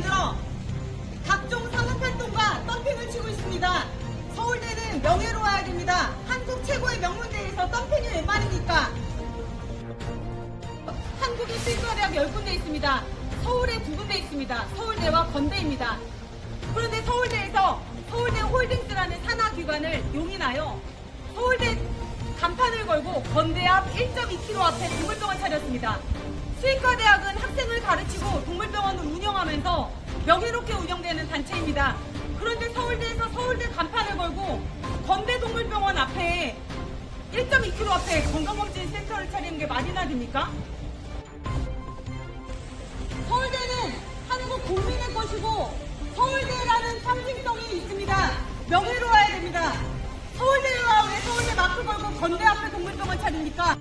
만들어 각종 상업활동과 덤핑을 치고 있습니다. 서울대는 명예로워야 됩니다. 한국 최고의 명문대에서 덤핑이 웬 말입니까? 한국의 실과대학 10군데 있습니다. 서울에 두군데 있습니다. 서울대와 건대입니다. 그런데 서울대에서 서울대 홀딩스라는 산하기관을 용인하여 서울대 간판을 걸고 건대 앞 1.2km 앞에 두물동을 차렸습니다. 수의과대학은 학생을 명예롭게 운영되는 단체입니다. 그런데 서울대에서 서울대 간판을 걸고 건대 동물병원 앞에 1.2km 앞에 건강검진 센터를 차리는 게 말이나 됩니까? 서울대는 한국 국민의 것이고 서울대라는 상징성이 있습니다. 명예로워야 됩니다. 서울대가 왜 서울대 마크 걸고 건대 앞에 동물병원 차립니까?